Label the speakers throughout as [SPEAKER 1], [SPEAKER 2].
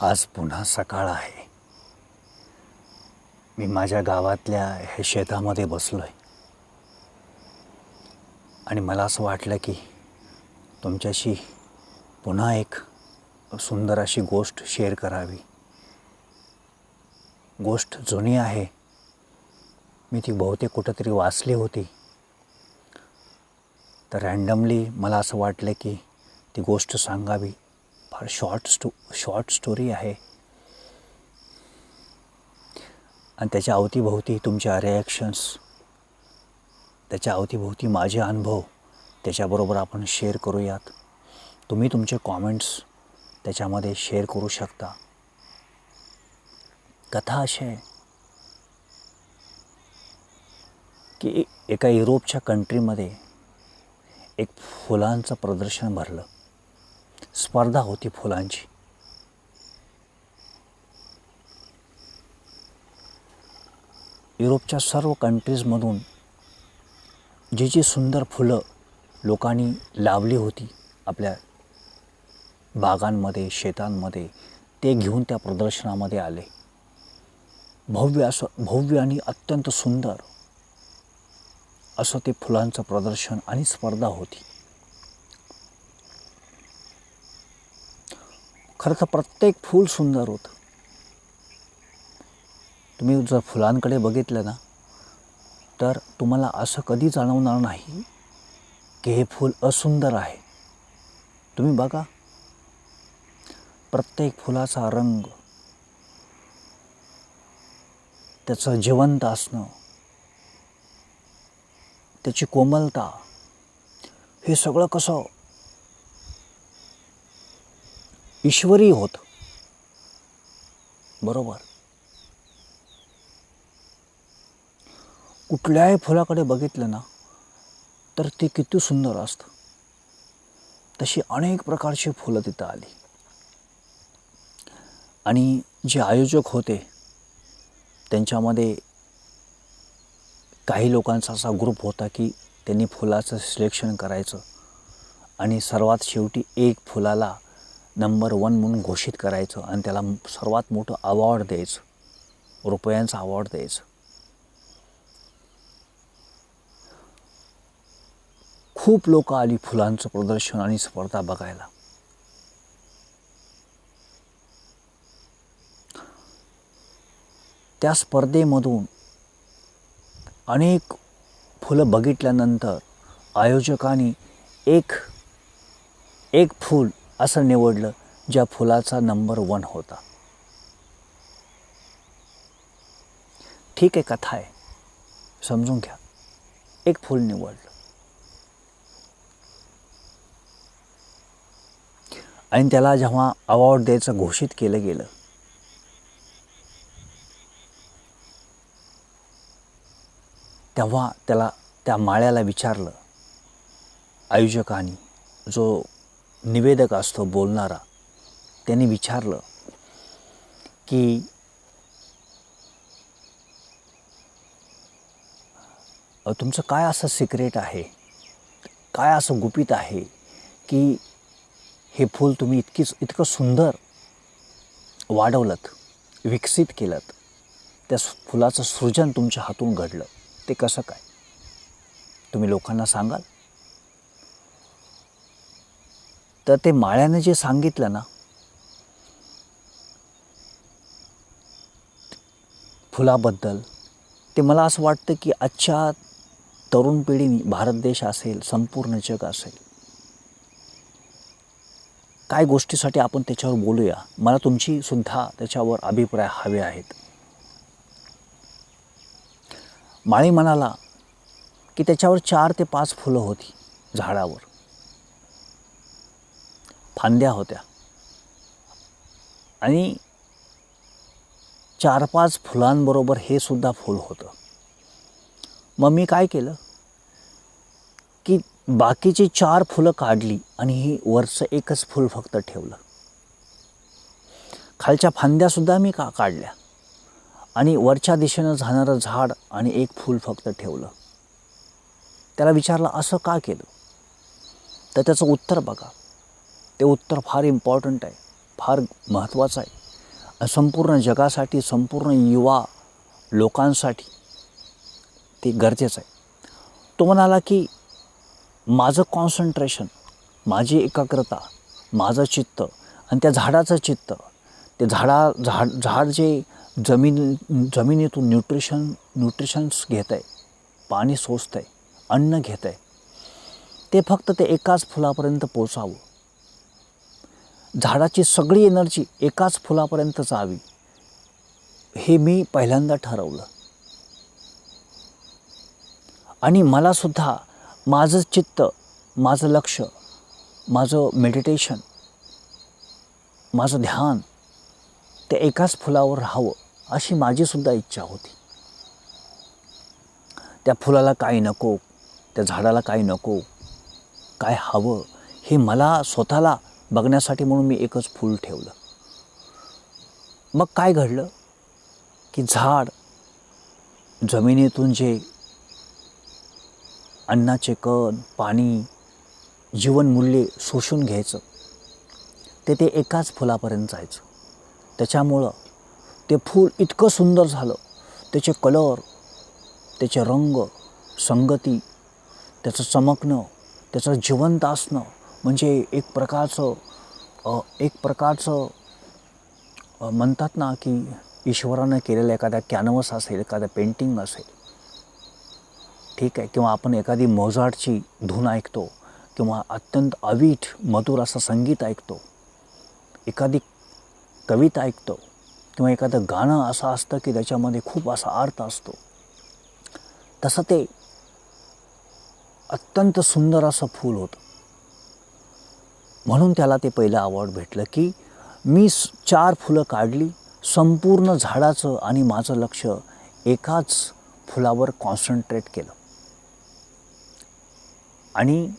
[SPEAKER 1] आज पुन्हा सकाळ आहे. मी माझ्या गावातल्या हे शेतामध्ये बसलो आहे आणि मला असं वाटलं की तुमच्याशी पुन्हा एक सुंदर अशी गोष्ट शेअर करावी. गोष्ट जुनी आहे. मी ती बहुतेक कुठंतरी वाचली होती. तर रँडमली मला असं वाटलं की ती गोष्ट सांगावी. फार शॉर्ट स्टो शॉर्ट स्टोरी आहे. आणि त्याच्या अवतीभोवती तुमच्या रिॲक्शन्स त्याच्या अवतीभोवती माझे अनुभव त्याच्याबरोबर आपण शेअर करूयात. तुम्ही तुमचे कॉमेंट्स त्याच्यामध्ये शेअर करू शकता. कथा अशी आहे की एका युरोपच्या कंट्रीमध्ये एक फुलांचं प्रदर्शन भरलं. स्पर्धा होती फुलांची. युरोपच्या सर्व कंट्रीजमधून जी जी सुंदर फुलं लोकांनी लावली होती आपल्या बागांमध्ये शेतांमध्ये ते घेऊन त्या प्रदर्शनामध्ये आले. भव्य असं भव्य आणि अत्यंत सुंदर असं ते फुलांचं प्रदर्शन आणि स्पर्धा होती. खरं तर प्रत्येक फूल सुंदर होतं. तुम्ही जर फुलांकडे बघितलं ना तर तुम्हाला असं कधी जाणवणार नाही की हे फूल असुंदर आहे. तुम्ही बघा प्रत्येक फुलाचा रंग त्याचं जिवंत असणं त्याची कोमलता हे सगळं कसं ईश्वरी होत. बरोबर? कुठल्याही फुलाकडे बघितलं ना तर ते किती सुंदर असतं. तशी अनेक प्रकारची फुलं तिथं आली. आणि जे आयोजक होते त्यांच्यामध्ये काही लोकांचा असा ग्रुप होता की त्यांनी फुलाचं सिलेक्शन करायचं आणि सर्वात शेवटी एक फुलाला नंबर वन म्हणून घोषित करायचं आणि त्याला सर्वात मोठं अवॉर्ड द्यायचं. रुपयांचा अवॉर्ड द्यायचं. खूप लोक आली फुलांचं प्रदर्शन आणि स्पर्धा बघायला. त्या स्पर्धेमधून अनेक फुलं बघितल्यानंतर आयोजकांनी एक एक फूल असं निवडलं ज्या फुलाचा नंबर वन होता. ठीक आहे कथा आहे. समजून घ्या. एक फूल निवडलं. आणि त्याला जेव्हा अवॉर्ड द्यायचं घोषित केलं गेलं तेव्हा त्याला त्या माळ्याला विचारलं आयोजकांनी जो निवेदक असतो बोलणारा. त्यांनी विचारलं की तुमचं काय असं सिक्रेट आहे? काय असं गुपित आहे की हे फूल तुम्ही इतकीच इतकं सुंदर वाढवलं विकसित केलं त्या फुलाचं सृजन तुमच्या हातून घडलं. ते कसं काय? तुम्ही लोकांना सांगाल? तर ते माळ्यानं जे सांगितलं ना फुलाबद्दल ते मला असं वाटतं की आजच्या तरुण पिढीने भारत देश असेल संपूर्ण जग असेल काय गोष्टीसाठी आपण त्याच्यावर बोलूया? मला तुमची सुद्धा त्याच्यावर अभिप्राय हवे आहेत. माळी म्हणाला की त्याच्यावर चार ते पाच फुलं होती झाडावर. फांद्या होत्या. आणि चार पाच फुलांबरोबर हे सुद्धा फूल होतं. मग मी काय केलं? की बाकीची चार फुलं काढली आणि ही वरचं एकच फूल फक्त ठेवलं. खालच्या फांद्यासुद्धा मी का काढल्या. आणि वरच्या दिशेनं जाणारं झाड आणि एक फूल फक्त ठेवलं. त्याला विचारलं असं का केलं? तर त्याचं उत्तर बघा. ते उत्तर फार इम्पॉर्टंट आहे फार महत्त्वाचं आहे. संपूर्ण जगासाठी संपूर्ण युवा लोकांसाठी ते गरजेचं आहे. तो म्हणाला की माझं कॉन्सन्ट्रेशन माझी एकाग्रता माझं चित्त आणि त्या झाडाचं चित्त ते झाडा झाड झाड जे जमीन जमिनीतून न्यूट्रिशन न्यूट्रिशन्स घेत आहे पाणी सोसत आहे अन्न घेत आहे ते फक्त ते एकाच फुलापर्यंत पोचावं. झाडाची सगळी एनर्जी एकाच फुलापर्यंत जावी हे मी पहिल्यांदा ठरवलं. आणि मलासुद्धा माझं चित्त माझं लक्ष माझं मेडिटेशन माझं ध्यान ते एकाच फुलावर राहावं अशी माझीसुद्धा इच्छा होती. त्या फुलाला काय नको त्या झाडाला काय नको काय हवं हे मला स्वतःला बघण्यासाठी म्हणून मी एकच फूल ठेवलं. मग काय घडलं? की झाड जमिनीतून जे अन्नाचे कण पाणी जीवनमूल्ये शोषून घ्यायचं ते ते एकाच फुलापर्यंत जायचं. त्याच्यामुळं ते फूल इतकं सुंदर झालं. त्याचे कलर त्याचे रंग संगती त्याचं चमकणं त्याचं जिवंत असणं म्हणजे एक प्रकारचं एक प्रकारचं म्हणतात ना की ईश्वरानं केलेलं एखादा कॅनवस असेल एखादं पेंटिंग असेल. ठीक आहे किंवा आपण एखादी मोजाटची धून ऐकतो किंवा अत्यंत अवीट मधुर असं संगीत ऐकतो एखादी कविता ऐकतो किंवा एखादं गाणं असं असतं की त्याच्यामध्ये खूप असा अर्थ असतो. तसं ते अत्यंत सुंदर असं फूल होतं. म्हणून त्याला ते पहिलं अवॉर्ड भेटलं की मी चार फुलं काढली संपूर्ण झाडाचं आणि माझं लक्ष एकाच फुलावर कॉन्सन्ट्रेट केलं. आणि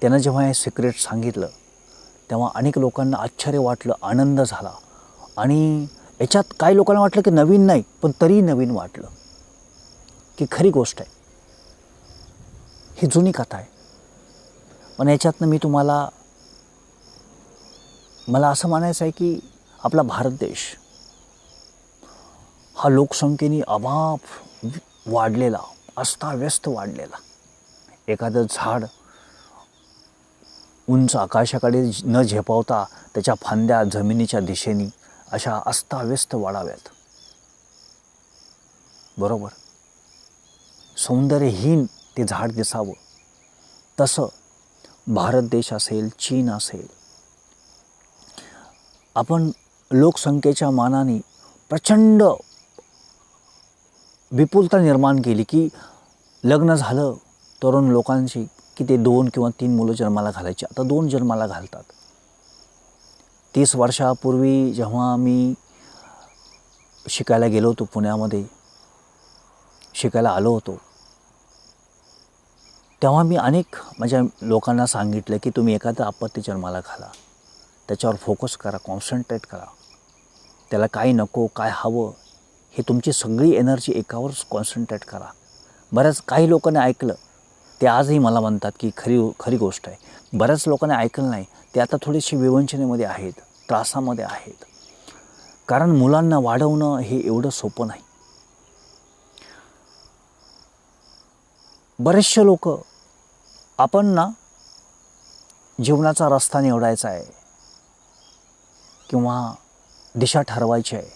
[SPEAKER 1] त्यानं जेव्हा हे सिक्रेट सांगितलं तेव्हा अनेक लोकांना आश्चर्य वाटलं आनंद झाला. आणि याच्यात काही लोकांना वाटलं की नवीन नाही पण तरी नवीन वाटलं. की खरी गोष्ट आहे. ही जुनी कथा आहे. पण याच्यातनं मी तुम्हाला मला असं म्हणायचं आहे की आपला भारत देश हा लोकसंख्येने अमाप वाढलेला अस्ताव्यस्त वाढलेला. एखादं झाड उंच आकाशाकडे न झेपावता त्याच्या फांद्या जमिनीच्या दिशेने अशा अस्ताव्यस्त वाढाव्यात. बरोबर? सौंदर्यहीन ते झाड दिसावं. तसं भारत देश असेल चीन असेल. आपण लोकसंख्येच्या मानाने प्रचंड विपुलता निर्माण केली की लग्न झालं तरुण लोकांची की ते दोन किंवा तीन मुलं जन्माला घालायची. आता दोन जन्माला घालतात. तीस वर्षापूर्वी जेव्हा मी शिकायला गेलो होतो पुण्यामध्ये शिकायला आलो होतो तेव्हा मी अनेक माझ्या लोकांना सांगितलं की तुम्ही एखादं आपत्ती जन्माला घाला. त्याच्यावर फोकस करा कॉन्सन्ट्रेट करा. त्याला काय नको काय हवं हे तुमची सगळी एनर्जी एकावरच कॉन्सन्ट्रेट करा. बऱ्याच काही लोकांनी ऐकलं. ते आजही मला म्हणतात की खरी खरी गोष्ट आहे. बऱ्याच लोकांनी ऐकलं नाही. ते आता थोडीशी विवंचनेमध्ये आहेत त्रासामध्ये आहेत. कारण मुलांना वाढवणं हे एवढं सोपं नाही. बरेचसे लोक आपण ना जीवनाचा रस्ता निवडायचा आहे किंवा दिशा ठरवायची आहे.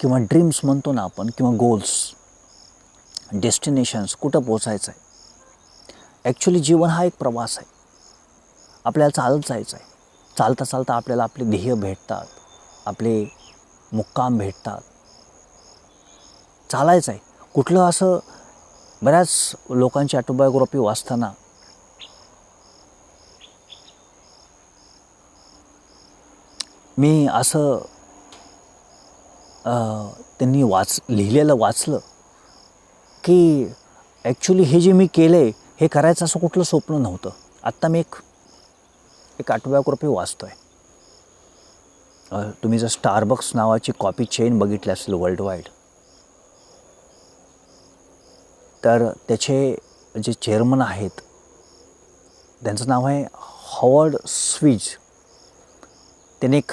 [SPEAKER 1] किंवा ड्रीम्स म्हणतो ना आपण किंवा गोल्स डेस्टिनेशन्स कुठं पोचायचं आहे. ॲक्च्युली जीवन हा एक प्रवास आहे. आपल्याला चालत जायचं आहे. चालता चालता आपल्याला आपले ध्येय भेटतात. आपले मुक्काम भेटतात. चालायचं आहे. कुठलं असं बऱ्याच लोकांची ऑटोबायोग्राफी वाचताना मी असं त्यांनी वाच लिहिलेलं वाचलं की ॲक्च्युली हे जे मी केलं आहे हे करायचं असं कुठलं स्वप्न नव्हतं. आत्ता मी एक एक ऑटोबायोग्राफी वाचतो आहे तुम्ही जर स्टारबक्स नावाची कॉपी चेन बघितली असेल वर्ल्ड वाईड तर त्याचे जे चेअरमन आहेत त्यांचं नाव आहे हॉवर्ड स्विज. त्याने एक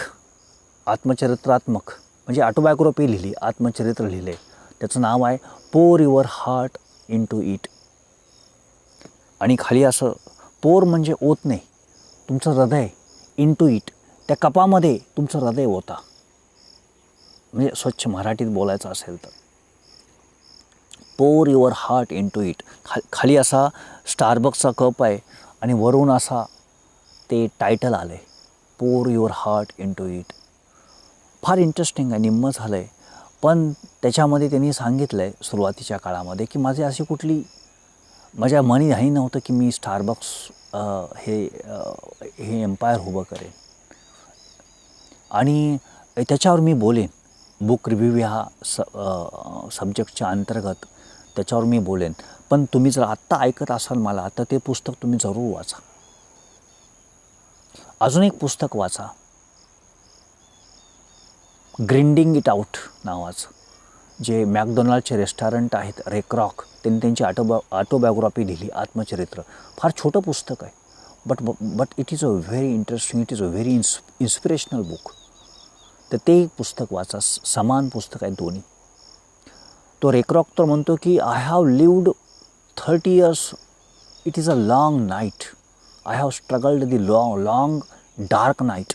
[SPEAKER 1] आत्मचरित्रात्मक म्हणजे ऑटोबायोग्राफी लिहिली आत्मचरित्र लिहिले. त्याचं नाव आहे pour your heart into it. आणि खाली असं पोर म्हणजे ओत नाही तुमचं हृदय इन टू इट. त्या कपामध्ये तुमचं हृदय होता म्हणजे स्वच्छ मराठीत बोलायचं असेल तर. Pour your heart into it खा खाली असा स्टारबक्सचा कप आहे आणि वरून असा ते टायटल आलं आहे pour your heart into it फार इंटरेस्टिंग आहे निम्मं झालं आहे पण त्याच्यामध्ये त्यांनी सांगितलं आहे सुरुवातीच्या काळामध्ये की माझी अशी कुठली माझ्या मनी नाही नव्हतं की मी स्टारबक्स हे हे एम्पायर उभं करेन. आणि त्याच्यावर मी बोलेन. बुक रिव्ह्यू ह्या स सब्जेक्टच्या अंतर्गत. त्याच्यावर मी बोलेन. पण तुम्ही जर आत्ता ऐकत असाल मला तर ते पुस्तक तुम्ही जरूर वाचा. अजून एक पुस्तक वाचा. ग्रिंडिंग इट आउट नावाचं जे मॅकडोनाल्डचे रेस्टॉरंट आहेत रेक्रॉक त्यांनी त्यांची ऑटोबा ऑटोबायोग्राफी लिहिली आत्मचरित्र. फार छोटं पुस्तक आहे. But but it is a very interesting it is a very ins inspirational book. तर ते एक पुस्तक वाचा समान पुस्तक आहे दोन्ही. तो रेक्रॉक तर म्हणतो की I have lived thirty years it is a long night I have struggled the long long dark night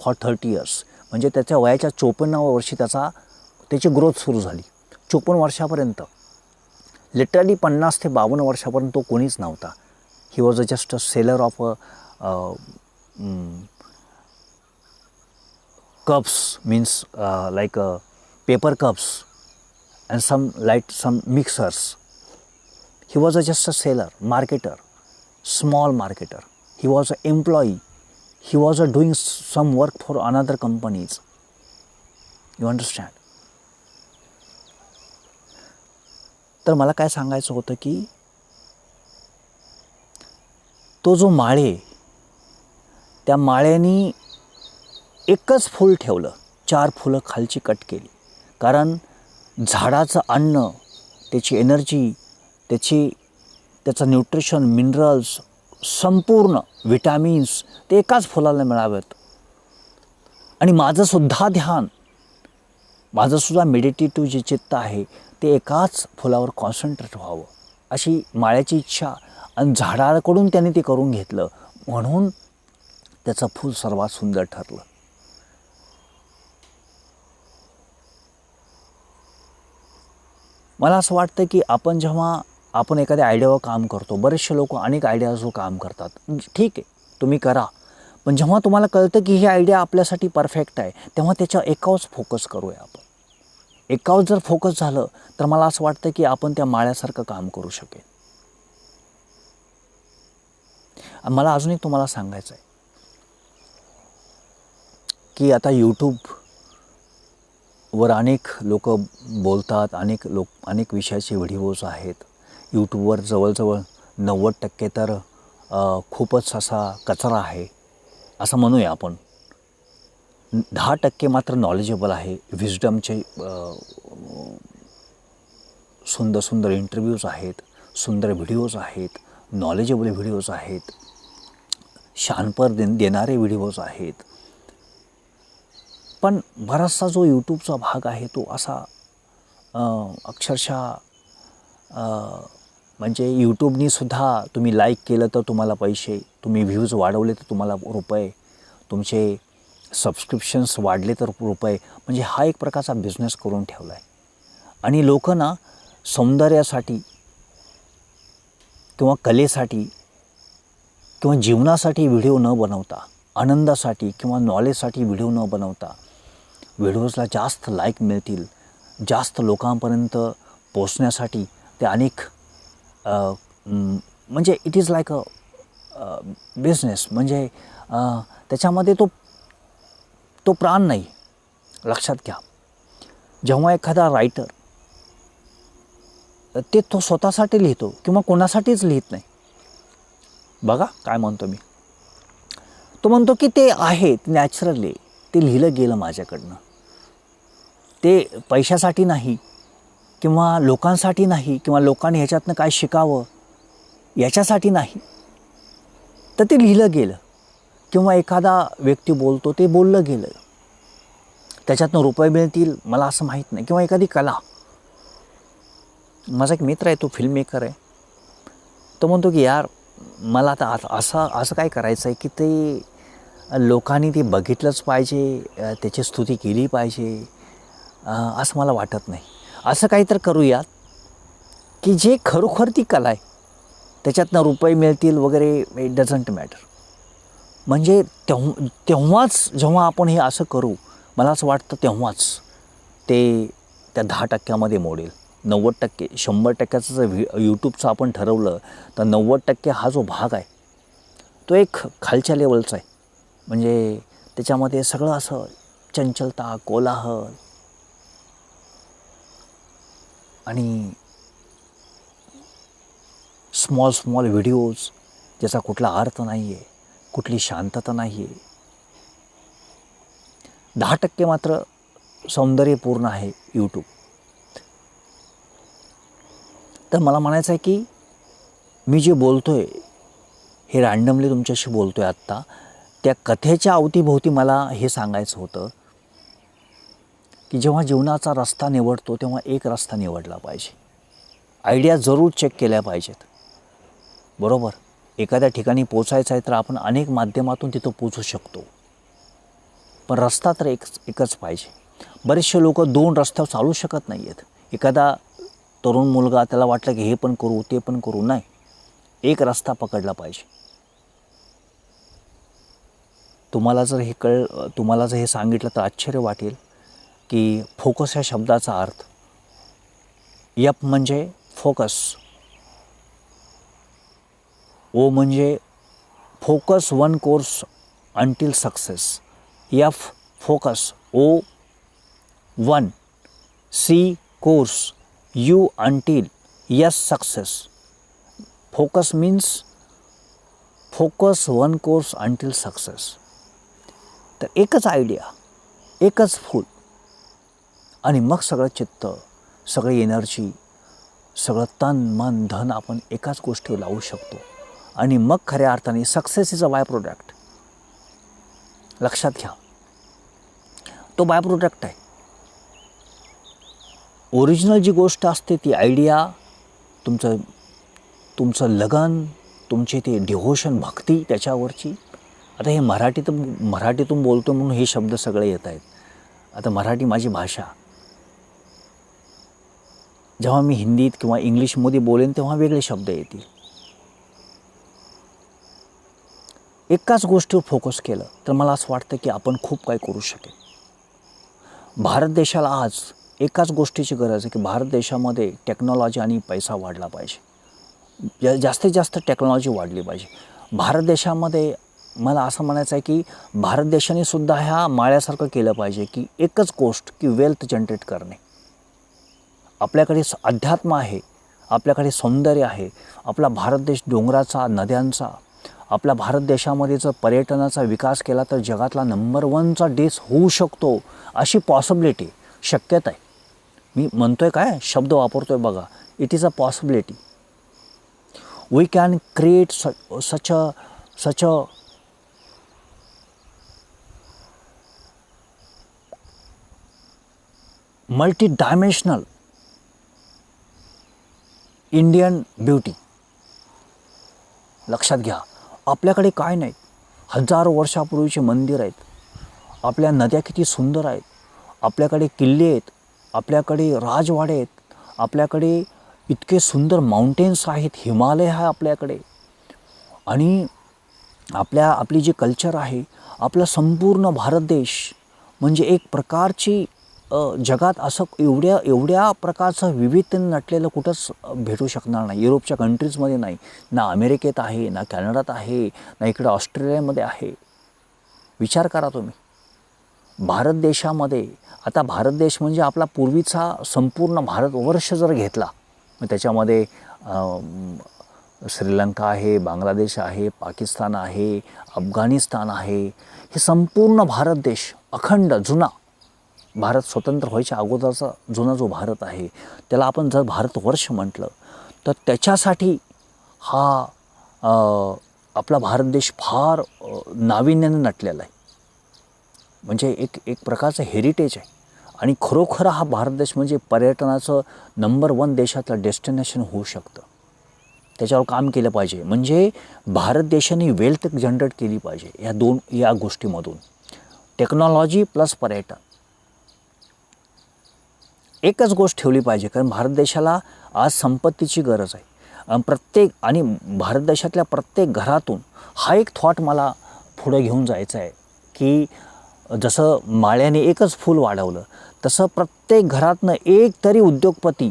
[SPEAKER 1] for thirty years म्हणजे त्याच्या वयाच्या चोपन्नाव्या वर्षी त्याचा त्याची ग्रोथ सुरू झाली. चोपन्न वर्षापर्यंत. लिटरली पन्नास ते बावन्न वर्षापर्यंत तो कोणीच नव्हता. He was a just a seller of a cups means like paper cups and some light some mixers he was a, just a seller marketer small marketer he was an employee he was a doing s- some work for another companies you understand तर मला काय सांगायचं होतं की तो जो माळे त्या माळ्यानी एकच फूल ठेवलं चार फुलं खालची कट केली कारण झाडाचं अन्न त्याची एनर्जी त्याची त्याचं न्यूट्रिशन मिनरल्स संपूर्ण विटॅमिन्स ते एकाच फुलाला मिळावेत. आणि माझंसुद्धा ध्यान माझंसुद्धा मेडिटेटिव्ह जे चित्त आहे ते एकाच फुलावर कॉन्सन्ट्रेट व्हावं. अशी माळ्याची इच्छा आणि झाडाकडून त्याने ते करून घेतलं. म्हणून त्याचं फूल सर्वात सुंदर ठरलं. मला असं वाटतं की आपण जेव्हा आपण एखाद्या आयडियावर काम करतो बरेचसे लोक अनेक आयडियाजवर काम करतात. ठीक आहे तुम्ही करा. पण जेव्हा तुम्हाला कळतं की ही आयडिया आपल्यासाठी परफेक्ट आहे तेव्हा त्याच्या एकावरच फोकस करूया आपण. एकावर जर फोकस झालं तर मला असं वाटतं की आपण त्या माळ्यासारखं काम करू शकेल. मला अजून एक तुम्हाला सांगायचं आहे की आता यूट्यूब वर अनेक लोक बोलतात अनेक लोक अनेक विषयाचे व्हिडिओज आहेत. यूट्यूबवर जवळजवळ नव्वद टक्के तर खूपच असा कचरा आहे. असं म्हणूया आपण. दहा टक्के मात्र नॉलेजेबल आहे. विजडमचे सुंदर सुंदर इंटरव्ह्यूज आहेत सुंदर व्हिडिओज आहेत नॉलेजेबल व्हिडिओज आहेत. शानपर दे देणारे व्हिडिओज आहेत. पण बराचसा जो यूट्यूबचा भाग आहे तो असा अक्षरशः म्हणजे यूट्यूबनीसुद्धा तुम्ही लाईक केलं तर तुम्हाला पैसे तुम्ही व्ह्यूज वाढवले तर तुम्हाला रुपये तुमचे सबस्क्रिप्शन्स वाढले तर रुपये म्हणजे हा एक प्रकारचा बिझनेस करून ठेवला आहे आणि लोक ना सौंदर्यासाठी किंवा कलेसाठी किंवा जीवनासाठी व्हिडिओ न बनवता आनंदासाठी किंवा नॉलेजसाठी व्हिडिओ न बनवता व्हिडिओजला जास्त लाईक मिळतील. जास्त लोकांपर्यंत पोचण्यासाठी ते अनेक म्हणजे it is like a business म्हणजे त्याच्यामध्ये तो तो प्राण नाही. लक्षात घ्या. जेव्हा एखादा रायटर ते तो स्वतःसाठी लिहितो किंवा कोणासाठीच लिहित नाही. बघा काय म्हणतो मी. तो म्हणतो की ते आहे नॅचरली ते लिहिलं गेलं माझ्याकडनं. ते पैशासाठी नाही किंवा लोकांसाठी नाही किंवा लोकांनी ह्याच्यातनं काय शिकावं याच्यासाठी नाही. तर ते लिहिलं गेलं किंवा एखादा व्यक्ती बोलतो ते बोललं गेलं. त्याच्यातनं रुपये मिळतील मला असं माहीत नाही किंवा एखादी कला. माझा एक मित्र आहे तो फिल्म मेकर आहे. तो म्हणतो की यार मला आता असं असं काय करायचं आहे की ते लोकांनी ते बघितलंच पाहिजे त्याची स्तुती केली पाहिजे असं मला वाटत नाही. असं काही तर करूयात की जे खरोखर ती कला आहे त्याच्यातनं रुपये मिळतील वगैरे इट डझंट मॅटर म्हणजे तेव्हा तेव्हाच जेव्हा आपण हे असं करू मला असं वाटतं तेव्हाच ते त्या दहा टक्क्यामध्ये मोडेल. नव्वद टक्के शंभर टक्क्याचं जर व्हि यूट्यूबचं आपण ठरवलं तर नव्वद टक्के हा जो भाग आहे तो एक खालच्या लेवलचा आहे. म्हणजे त्याच्यामध्ये सगळं असं चंचलता कोलाहल आणि स्मॉल स्मॉल व्हिडिओज ज्याचा कुठला अर्थ नाही आहे कुठली शांतता नाही आहे दहा टक्के मात्र सौंदर्यपूर्ण आहे यूट्यूब तर मला म्हणायचं आहे की मी जे बोलतो आहे हे रँडमली तुमच्याशी बोलतो आहे आत्ता त्या कथेच्या अवतीभोवती मला हे सांगायचं होतं की जेव्हा जीवनाचा रस्ता निवडतो तेव्हा एक रस्ता निवडला पाहिजे. आयडिया जरूर चेक केल्या पाहिजेत. बरोबर? एखाद्या ठिकाणी पोचायचं आहे तर आपण अनेक माध्यमातून तिथं पोचू शकतो. पण रस्ता तर एक एकच पाहिजे. बरेचसे लोक दोन रस्त्यावर चालू शकत नाही आहेत एखादा तरुण मुलगा त्याला वाटलं की हे पण करू ते पण करू. नाही. एक रस्ता पकडला पाहिजे. तुम्हाला जर हे कळ तुम्हाला जर हे सांगितलं तर आश्चर्य वाटेल. की फोकस या शब्दाचा अर्थ. यप म्हणजे फोकस ओ म्हणजे focus one course until success F focus O one C course U until S success focus means focus one course until success तर एकच आयडिया एकच फूल आणि मग सगळं चित्त सगळी एनर्जी सगळं तन मन धन आपण एकाच गोष्टीवर लावू शकतो. आणि मग खऱ्या अर्थाने success is a by product लक्षात घ्या. तो बाय प्रोडक्ट आहे. ओरिजिनल जी गोष्ट असते ती आयडिया तुमचं तुमचं लगन तुमची ती डिव्होशन भक्ती त्याच्यावरची. आता हे मराठीत मराठीतून बोलतो म्हणून हे शब्द सगळे येत आहेत. आता मराठी माझी भाषा. जेव्हा मी हिंदीत किंवा इंग्लिशमध्ये बोलेन तेव्हा वेगळे शब्द येतील. एकाच गोष्टीवर फोकस केलं तर मला असं वाटतं की आपण खूप काही करू शकेल. भारत देशाला आज एकाच गोष्टीची गरज आहे की भारत देशामध्ये टेक्नॉलॉजी आणि पैसा वाढला पाहिजे. जा जास्तीत जास्त टेक्नॉलॉजी वाढली पाहिजे. भारत देशामध्ये मला असं म्हणायचं आहे की भारत देशाने सुद्धा ह्या माळ्यासारखं केलं पाहिजे की एकच गोष्ट की वेल्थ जनरेट करणे. आपल्याकडे अध्यात्म आहे आपल्याकडे सौंदर्य आहे आपला भारत देश डोंगराचा नद्यांचा आपला भारत देशामध्ये जर पर्यटनाचा विकास केला तर जगातला नंबर वनचा देश होऊ शकतो अशी पॉसिबिलिटी शक्यता आहे. मी म्हणतो आहे काय? शब्द वापरतो आहे बघा. It is a possibility we can create such a such a multi dimensional Indian beauty. लक्षात घ्या आपल्याकडे काय नाही हजारो वर्षापूर्वीचे मंदिर आहेत. आपल्या नद्या किती सुंदर आहेत. आपल्याकडे किल्ले आहेत. आपल्याकडे राजवाडे आहेत. आपल्याकडे इतके सुंदर माउंटेन्स आहेत. हिमालय आहे आपल्याकडे. आणि आपल्या आपली जी कल्चर आहे आपला संपूर्ण भारत देश म्हणजे एक प्रकारची जगात असं एवढ्या एवढ्या प्रकारचं विविधतेने नटलेलं कुठंच भेटू शकणार नाही. युरोपच्या कंट्रीजमध्ये नाही. ना अमेरिकेत आहे ना कॅनडात आहे ना इकडं ऑस्ट्रेलियामध्ये आहे. विचार करा तुम्ही. भारत देशामध्ये आता भारत देश म्हणजे आपला पूर्वीचा संपूर्ण भारतवर्ष जर घेतला मग त्याच्यामध्ये श्रीलंका आहे बांगलादेश आहे पाकिस्तान आहे अफगाणिस्तान आहे हे संपूर्ण भारत देश अखंड जुना भारत स्वतंत्र व्हायच्या अगोदरचा जुना जो भारत आहे त्याला आपण जर भारतवर्ष म्हटलं तर त्याच्यासाठी हा आपला भारत देश फार नाविन्याने नटलेला आहे. म्हणजे एक एक प्रकारचं हेरिटेज आहे. आणि खरोखर हा भारत देश म्हणजे पर्यटनाचं नंबर वन देशातलं डेस्टिनेशन होऊ शकतं. त्याच्यावर काम केलं पाहिजे. म्हणजे भारत देशाने वेल्थ जनरेट केली पाहिजे या दोन या गोष्टीमधून. टेक्नॉलॉजी प्लस पर्यटन. एकच गोष्ट ठेवली पाहिजे कारण भारत देशाला आज संपत्तीची गरज आहे. प्रत्येक आणि भारत देशातल्या प्रत्येक घरातून हा एक थॉट मला पुढे घेऊन जायचा आहे की जसं माळ्याने एकच फूल वाढवलं तसं प्रत्येक घरातनं एक तरी उद्योगपती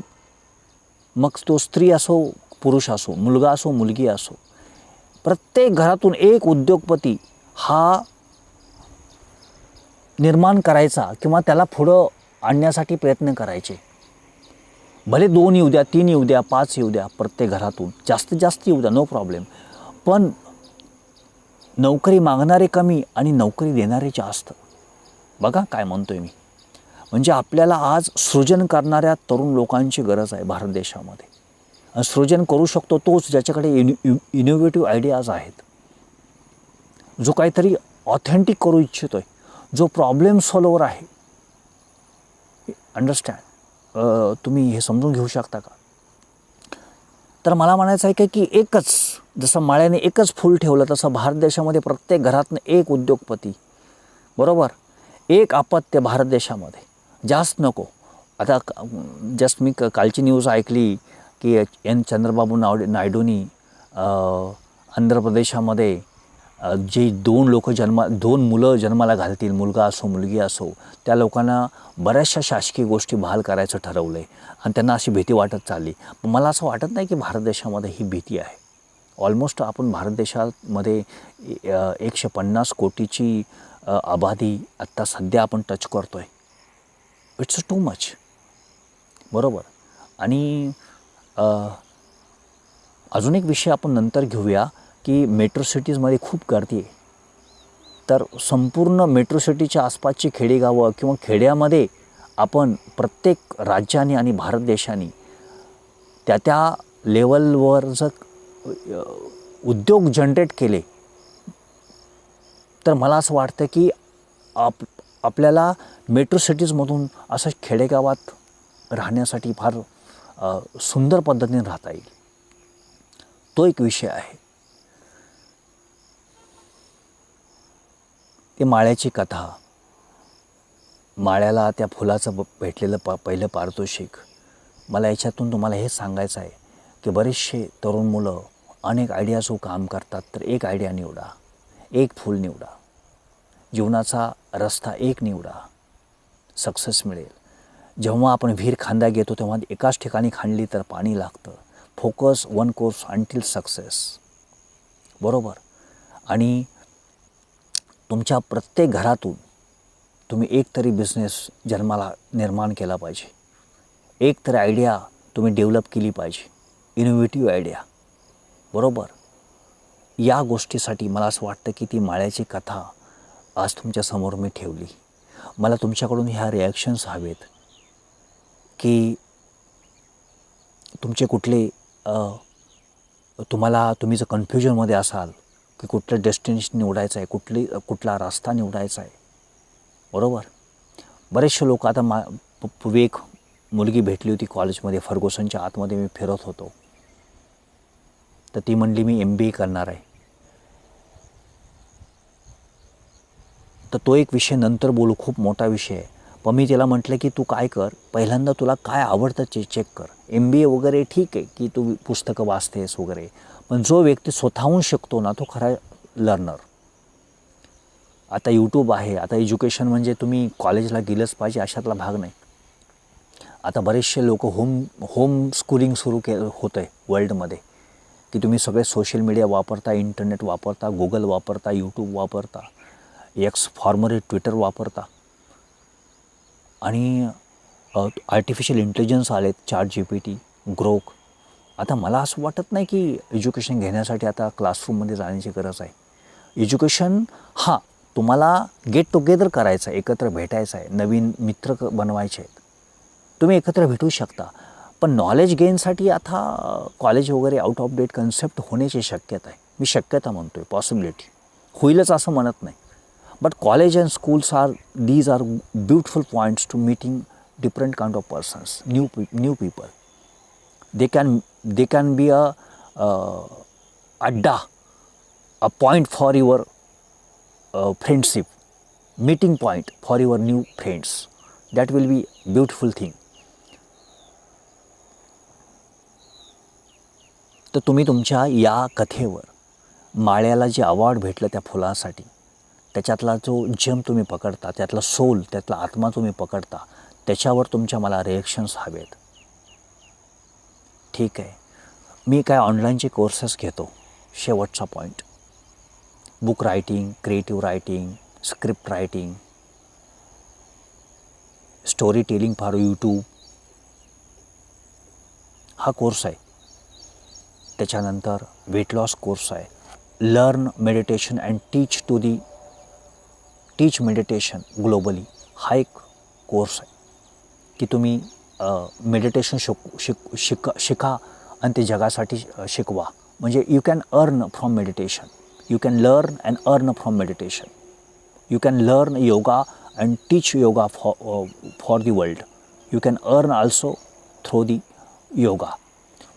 [SPEAKER 1] मग तो स्त्री असो पुरुष असो मुलगा असो मुलगी असो प्रत्येक घरातून एक उद्योगपती हा निर्माण करायचा किंवा त्याला पुढं आणण्यासाठी प्रयत्न करायचे. भले दोन येऊ द्या तीन येऊ द्या पाच येऊ द्या प्रत्येक घरातून जास्तीत जास्त येऊ द्या नो प्रॉब्लेम पण नोकरी मागणारे कमी आणि नोकरी देणारे जास्त. बघा काय म्हणतो आहे मी. म्हणजे आपल्याला आज सृजन करणाऱ्या तरुण लोकांची गरज आहे भारत देशामध्ये. सृजन करू शकतो तोच ज्याच्याकडे इनो इनोव्हेटिव्ह आयडियाज आहेत. जो काहीतरी ऑथेंटिक करू इच्छितो आहे जो प्रॉब्लेम सॉल्वर आहे. अंडरस्टँड तुम्ही हे समजून घेऊ शकता का? तर मला म्हणायचं आहे काय की एकच जसं माळ्याने एकच फूल ठेवलं तसं भारत देशामध्ये प्रत्येक घरातनं एक उद्योगपती. बरोबर? एक अपत्य भारत देशामध्ये. जास्त नको. आता जस्ट मी क कालची न्यूज ऐकली की एन चंद्रबाबू नावडे नायडूनी आंध्र प्रदेशामध्ये जे दोन लोक जन्मा दोन मुलं जन्माला घालतील मुलगा असो मुलगी असो त्या लोकांना बऱ्याचशा शासकीय गोष्टी बहाल करायचं ठरवलं आहे आणि त्यांना अशी भीती वाटत चालली. मला असं वाटत नाही की भारत देशामध्ये ही भीती आहे. ऑलमोस्ट आपण भारत देशामध्ये एकशे पन्नास कोटीची आबादी आत्ता सध्या आपण टच करतो आहे इट्स टू मच बरोबर? आणि अजून एक विषय आपण नंतर घेऊया. की मेट्रो सिटीजमध्ये खूप गर्दी आहे. तर संपूर्ण मेट्रो सिटीच्या आसपासची खेडेगावं किंवा खेड्यामध्ये आपण प्रत्येक राज्याने आणि भारत देशाने त्या त्या लेवलवर जर उद्योग जनरेट केले तर मला असं वाटतं की आप आपल्याला मेट्रो सिटीजमधून असं खेडेगावात राहण्यासाठी फार सुंदर पद्धतीने राहता येईल. तो एक विषय आहे. ते माळ्याची कथा. माळ्याला त्या फुलाचं ब- भेटलेलं प पहिलं पारितोषिक. मला याच्यातून तुम्हाला हे सांगायचं आहे की बरेचसे तरुण मुलं अनेक आयडियासो काम करतात तर एक आयडिया निवडा. एक फूल निवडा. जीवनाचा रस्ता एक निवडा. सक्सेस मिळेल. जेव्हा आपण विहीर खांदा घेतो तेव्हा एकाच ठिकाणी खांडली तर पाणी लागतं. Focus one course until success बरोबर? आणि तुमच्या प्रत्येक घरातून तुम्ही एक तरी बिझनेस जन्माला निर्माण केला पाहिजे. एक तरी आयडिया तुम्ही डेव्हलप केली पाहिजे. इनोव्हेटिव्ह आयडिया बरोबर? या गोष्टीसाठी मला असं वाटतं की ती माळ्याची कथा आज तुमच्यासमोर मी ठेवली. मला तुमच्याकडून ह्या रिॲक्शन्स हवेत की तुमचे कुठले तुम्हाला तुम्ही जर कन्फ्युजनमध्ये असाल की कुठलं डेस्टिनेशन निवडायचं आहे कुठली कुठला रस्ता निवडायचा आहे. बरोबर? बरेचसे लोक आता मा पूर्वी एक मुलगी भेटली होती कॉलेजमध्ये फर्गोसनच्या आतमध्ये मी फिरत होतो. तर ती म्हणली मी एम बी ए करणार आहे. तर तो एक विषय नंतर बोलू खूप मोठा विषय आहे. पण मी तिला म्हटलं की तू काय कर? पहिल्यांदा तुला काय आवडतं चे चेक कर. एम बी ए वगैरे ठीक आहे की तू पुस्तकं वाचतेस वगैरे? पण जो व्यक्ती स्वतःहून शिकतो ना तो खरा लर्नर आता यूट्यूब आहे आता एज्युकेशन म्हणजे तुम्ही कॉलेजला गेलंच पाहिजे अशातला भाग नाही. आता बरेचसे लोक होम होम स्कूलिंग सुरू के होतं आहे वर्ल्डमध्ये की तुम्ही सगळे सोशल मीडिया वापरता इंटरनेट वापरता गुगल वापरता यूट्यूब वापरता एक्स फॉर्मरी ट्विटर वापरता. आणि आर्टिफिशियल इंटेलिजन्स आलेत chat G P T Grok आता मला असं वाटत नाही की एज्युकेशन घेण्यासाठी आता क्लासरूममध्ये जाण्याची गरज आहे. एज्युकेशन हा तुम्हाला गेट टुगेदर करायचं आहे एकत्र भेटायचं आहे नवीन मित्र क- बनवायचे आहेत. तुम्ही एकत्र भेटू शकता. पण नॉलेज गेनसाठी आता कॉलेज वगैरे आउट ऑफ डेट कन्सेप्ट होण्याची शक्यता आहे. मी शक्यता म्हणतो आहे पॉसिबिलिटी होईलच असं म्हणत नाही. But college and schools are these are beautiful points to meeting different kind of persons new P new people they can they can be a adda a point for your friendship meeting point for your new friends that will be beautiful thing तर तुम्ही तुमच्या या कथेवर माळ्याला जे award भेटलं त्या फुलासाठी त्याच्यातला जो जम तुम्ही पकडता त्यातला सोल त्यातला आत्मा तुम्ही पकडता त्याच्यावर तुमच्या मला रिॲक्शन्स हवेत. ठीक आहे. मी काय ऑनलाईनचे कोर्सेस घेतो. शेवटचा point book writing creative writing script writing storytelling for YouTube हा कोर्स आहे. त्याच्यानंतर वेट लॉस कोर्स आहे. Learn meditation and teach to the teach meditation globally हा एक कोर्स आहे. की तुम्ही मेडिटेशन शिक शिक शिका शिका आणि ते जगासाठी शिकवा. म्हणजे you can earn from meditation you can learn and earn from meditation you can learn yoga and teach yoga फॉ for the world you can earn also through the yoga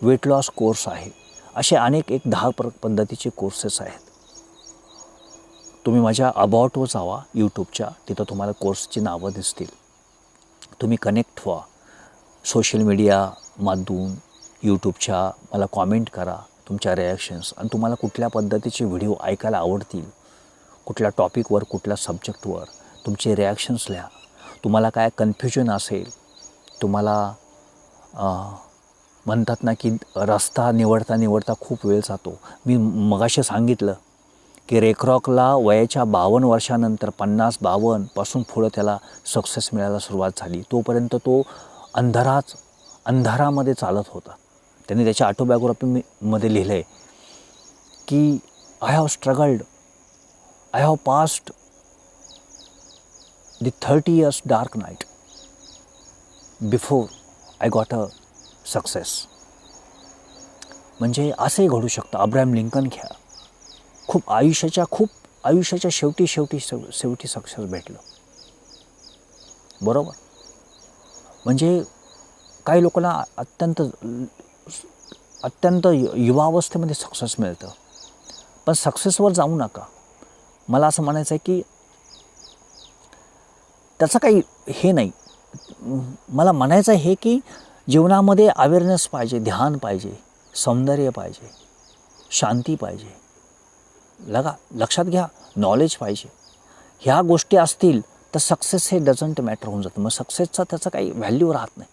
[SPEAKER 1] weight loss course आहे. असे अनेक एक दहा प्र पद्धतीचे courses आहेत. तुम्ही माझ्या अबाउटवर जावा यूट्यूबच्या तिथं तुम्हाला कोर्सची नावं दिसतील. तुम्ही कनेक्ट व्हा. सोशल मीडिया माध्यम यूट्यूबच्या मला कॉमेंट करा तुमच्या रिॲक्शन्स आणि तुम्हाला कुठल्या पद्धतीचे व्हिडिओ ऐकायला आवडतील कुठल्या टॉपिकवर कुठल्या सब्जेक्टवर तुमचे रिॲक्शन्स लिहा. तुम्हाला काय कन्फ्युजन असेल तुम्हाला म्हणतात ना की रस्ता निवडता निवडता खूप वेळ जातो. मी मगाशी सांगितलं की रेकरॉकला वयाच्या बावन्न वर्षानंतर पन्नास बावन्नपासून पुढं त्याला सक्सेस मिळायला सुरुवात झाली. तोपर्यंत तो अंधाराच अंधारामध्ये चालत होता. त्यांनी त्याच्या ऑटोबायोग्राफी मध्ये लिहिलं आहे की I have struggled I have past the thirty years dark night before I got a success म्हणजे असंही घडू शकतं. अब्राहम लिंकन घ्या. खूप आयुष्याच्या खूप आयुष्याच्या शेवटी शेवटी शेवटी सक्सेस भेटलं. बरोबर? म्हणजे काही लोकांना अत्यंत अत्यंत युवावस्थेमध्ये सक्सेस मिळतं. पण सक्सेसवर जाऊ नका. मला असं म्हणायचं आहे की त्याचं काही हे नाही. मला म्हणायचं हे की जीवनामध्ये अवेअरनेस पाहिजे ध्यान पाहिजे सौंदर्य पाहिजे शांती पाहिजे. लगा लक्षात घ्या नॉलेज पाहिजे. ह्या गोष्टी असतील तर सक्सेस हे डझंट मॅटर होऊन जातं. मग सक्सेसचा त्याचा काही व्हॅल्यू राहत नाही.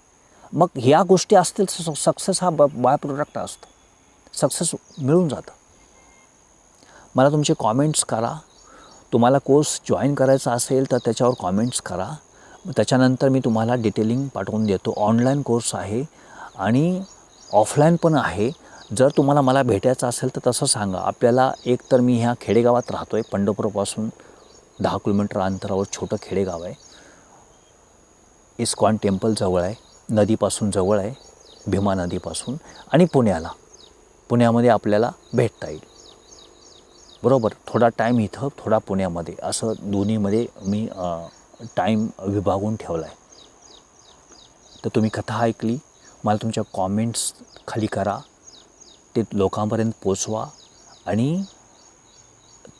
[SPEAKER 1] मग ह्या गोष्टी असतील तर सक्सेस हा ब बाय प्रोडक्ट असतो. सक्सेस मिळून जातं. मला तुमचे कॉमेंट्स करा. तुम्हाला कोर्स जॉईन करायचा असेल तर त्याच्यावर कॉमेंट्स करा. त्याच्यानंतर मी तुम्हाला डिटेलिंग पाठवून देतो. ऑनलाईन कोर्स आहे आणि ऑफलाईन पण आहे. जर तुम्हाला मला भेटायचं असेल तर तसं सांगा. आपल्याला एक तर मी ह्या खेडेगावात राहतो आहे पंढरपूरपासून. दहा किलोमीटर अंतरावर छोटं खेडेगाव आहे. इस्कॉन टेम्पल जवळ आहे. नदीपासून जवळ आहे. भीमा नदीपासून आणि पुण्याला. पुण्यामध्ये आपल्याला भेटता येईल. बरोबर? थोडा टाईम इथं थोडा पुण्यामध्ये. असं दोन्हीमध्ये मी टाईम विभागून ठेवला आहे तर तुम्ही कथा ऐकली मला तुमच्या कॉमेंट्स खाली करा. ते लोकांपर्यंत पोचवा आणि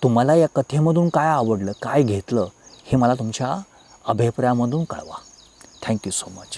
[SPEAKER 1] तुम्हाला या कथेमधून काय आवडलं काय घेतलं हे मला तुमच्या अभिप्रायामधून कळवा. Thank you so much